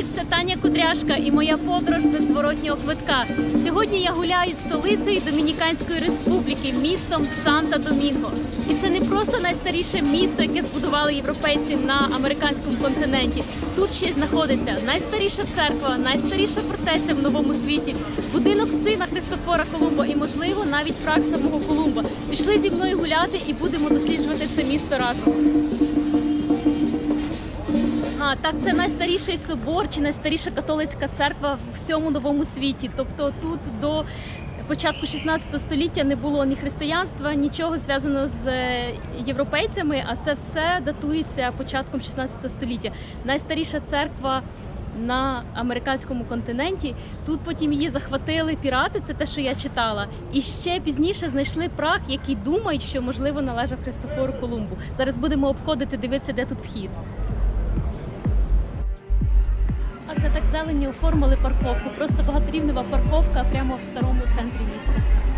Привіт, це Таня Кудряшка і моя подорож без зворотнього квитка. Сьогодні я гуляю столицею Домініканської республіки, містом Санта-Домінго. І це не просто найстаріше місто, яке збудували європейці на американському континенті. Тут ще й знаходиться найстаріша церква, найстаріша фортеця в новому світі, будинок сина Христофора Колумба і, можливо, навіть прах самого Колумба. Пішли зі мною гуляти і будемо досліджувати це місто разом. А так, це найстаріший собор чи найстаріша католицька церква в всьому новому світі. Тобто тут до початку 16 століття не було ні християнства, нічого зв'язаного з е, європейцями, а це все датується початком 16 століття. Найстаріша церква. На американському континенті тут потім її захватили пірати. Це те, що я читала, і ще пізніше знайшли прах, який думають, що можливо належав Христофору Колумбу. Зараз будемо обходити, дивитися, де тут вхід. А це так зелені оформили парковку. Просто багаторівнева парковка прямо в старому центрі міста.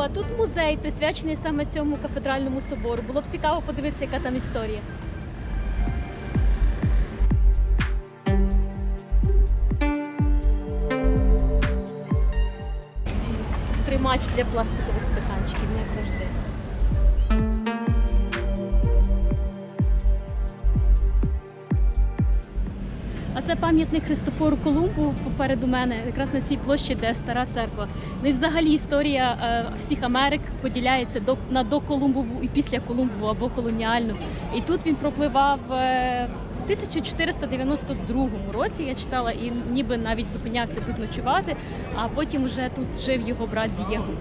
А тут музей присвячений саме цьому кафедральному собору. Було б цікаво подивитися, яка там історія. Тримач для пластикових стаканчиків, як завжди. Це пам'ятник Христофору Колумбу попереду мене, якраз на цій площі, де стара церква. Ну і взагалі історія е, всіх Америк поділяється на доколумбову і після Колумбову або колоніальну. І тут він пропливав е, в 1492 році. Я читала і ніби навіть зупинявся тут ночувати, а потім вже тут жив його брат Дієго.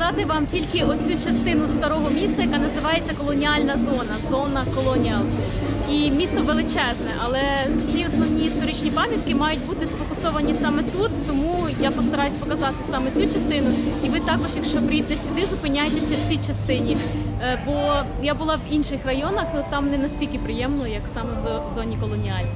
Показати вам тільки оцю частину старого міста, яка називається колоніальна зона, зона колоніал. І місто величезне, але всі основні історичні пам'ятки мають бути сфокусовані саме тут. Тому я постараюсь показати саме цю частину. І ви також, якщо приїдете сюди, зупиняйтеся в цій частині. Е, Бо я була в інших районах, але там не настільки приємно, як саме в зоні колоніаль.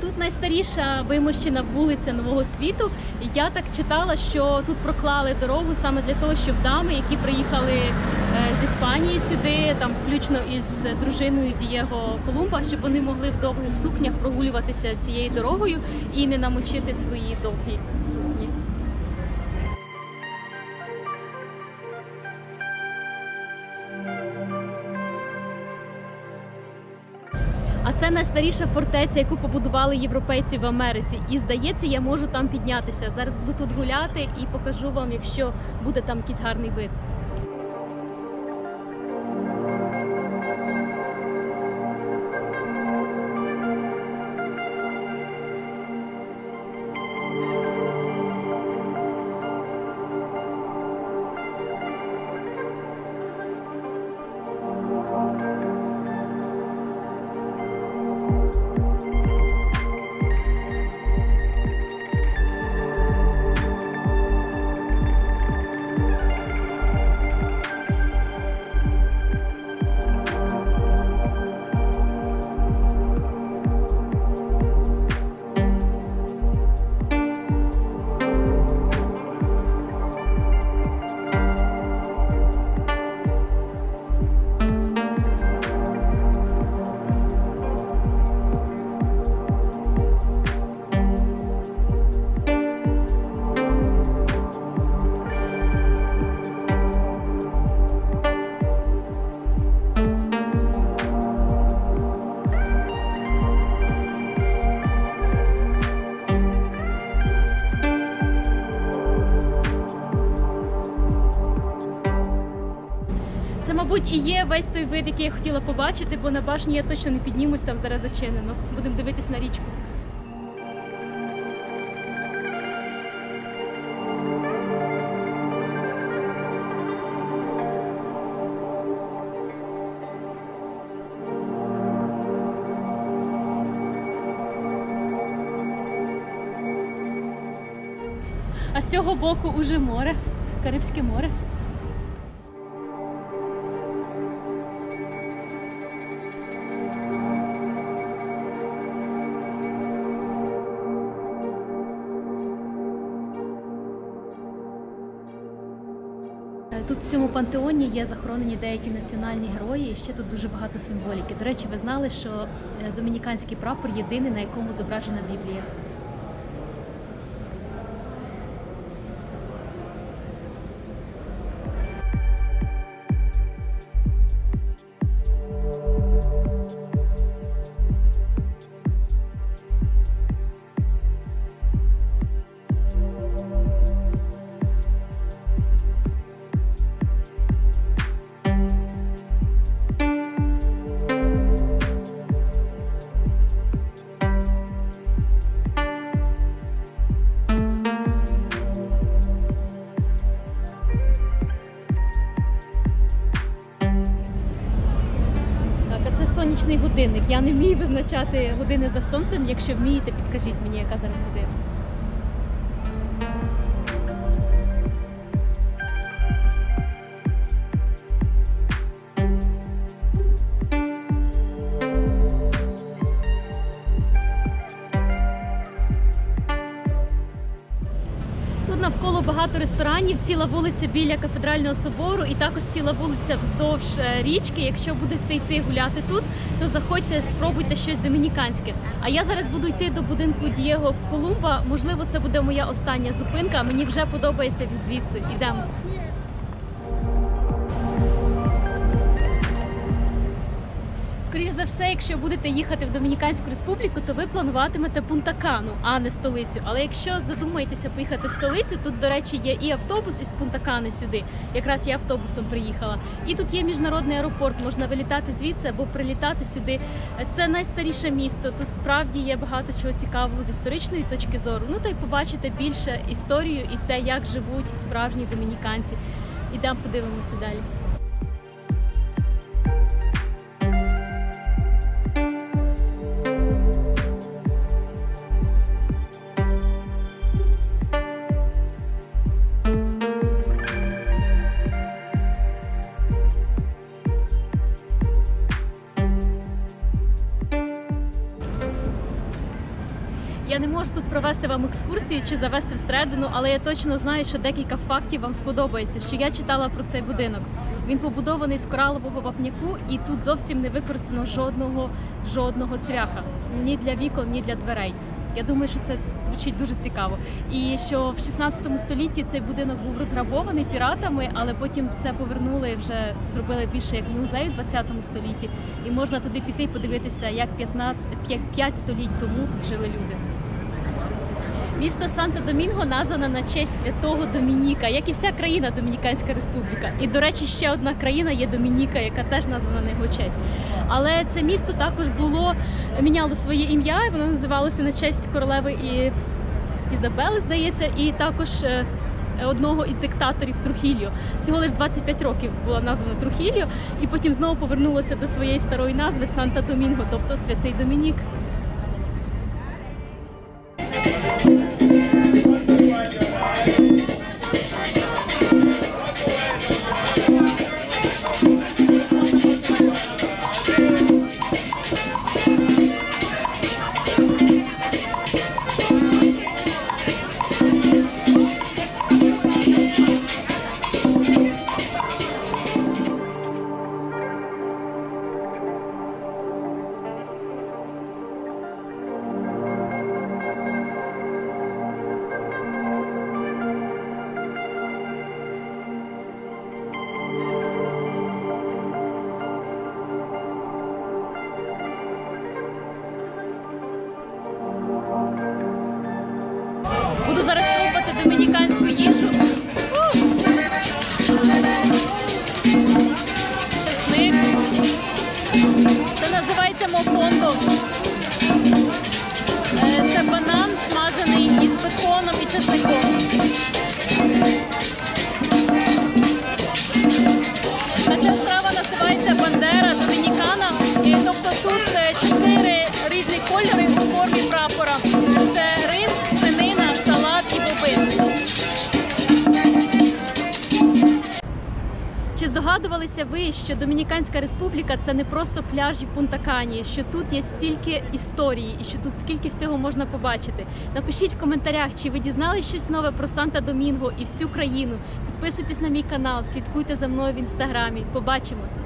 Тут найстаріша вимощена вулиця Нового світу. Я так читала, що тут проклали дорогу саме для того, щоб дами, які приїхали е, з Іспанії сюди, там включно із дружиною Дієго Колумба, щоб вони могли в довгих сукнях прогулюватися цією дорогою і не намочити свої довгі сукні. Це найстаріша фортеця, яку побудували європейці в Америці. І здається, я можу там піднятися. Зараз буду тут гуляти і покажу вам, якщо буде там якийсь гарний вид. Тут і є весь той вид, який я хотіла побачити, бо на башні я точно не піднімусь, там зараз зачинено. Будемо дивитись на річку. А з цього боку уже море, Карибське море. Тут в цьому пантеоні є захоронені деякі національні герої. І ще тут дуже багато символіки. До речі, ви знали, що е, домініканський прапор єдиний, на якому зображена Біблія. Годинник. Я не вмію визначати години за сонцем. Якщо вмієте, підкажіть мені, яка зараз година. Багато ресторанів, ціла вулиця біля кафедрального собору, і також ціла вулиця вздовж е, річки. Якщо будете йти гуляти тут, то заходьте, спробуйте щось домініканське. А я зараз буду йти до будинку Дієго Колумба. Можливо, це буде моя остання зупинка. Мені вже подобається він звідси. Ідемо. Скоріш за все, якщо будете їхати в Домініканську республіку, то ви плануватимете Пунта-Кану, а не столицю. Але якщо задумаєтеся поїхати в столицю, тут, до речі, є і автобус із Пунта-Кани сюди. Якраз я автобусом приїхала. І тут є міжнародний аеропорт, можна вилітати звідси або прилітати сюди. Це найстаріше місто. Тут справді є багато чого цікавого з історичної точки зору. Ну та й побачите більше історію і те, як живуть справжні домініканці. Ідемо подивимося далі. Провести вам екскурсію чи завести всередину, але я точно знаю, що декілька фактів вам сподобається. Що я читала про цей будинок. Він побудований з коралового вапняку, і тут зовсім не використано жодного жодного цвяха ні для вікон, ні для дверей. Я думаю, що це звучить дуже цікаво. І що в 16 столітті цей будинок був розграбований піратами, але потім все повернули вже зробили більше як музей у 20 столітті. І можна туди піти і подивитися, як 15, 5 століть тому тут жили люди. Місто Санто-Домінго названо на честь святого Домініка, як і вся країна Домініканська Республіка. І, до речі, ще одна країна є Домініка, яка теж названа на його честь. Але це місто також було міняло своє ім'я, і воно називалося на честь королеви і Ізабели, здається, і також е, одного із диктаторів Трухільо. Всього лише 25 років була названа Трухільо, і потім знову повернулося до своєї старої назви Санта-Домінго, тобто Святий Домінік. Чи здогадувалися ви, що Домініканська республіка це не просто пляжі в Пунта-Кані, що тут є стільки історії і що тут скільки всього можна побачити? Напишіть в коментарях, чи ви дізналися щось нове про Санта-Домінго і всю країну. Підписуйтесь на мій канал, слідкуйте за мною в інстаграмі. Побачимось!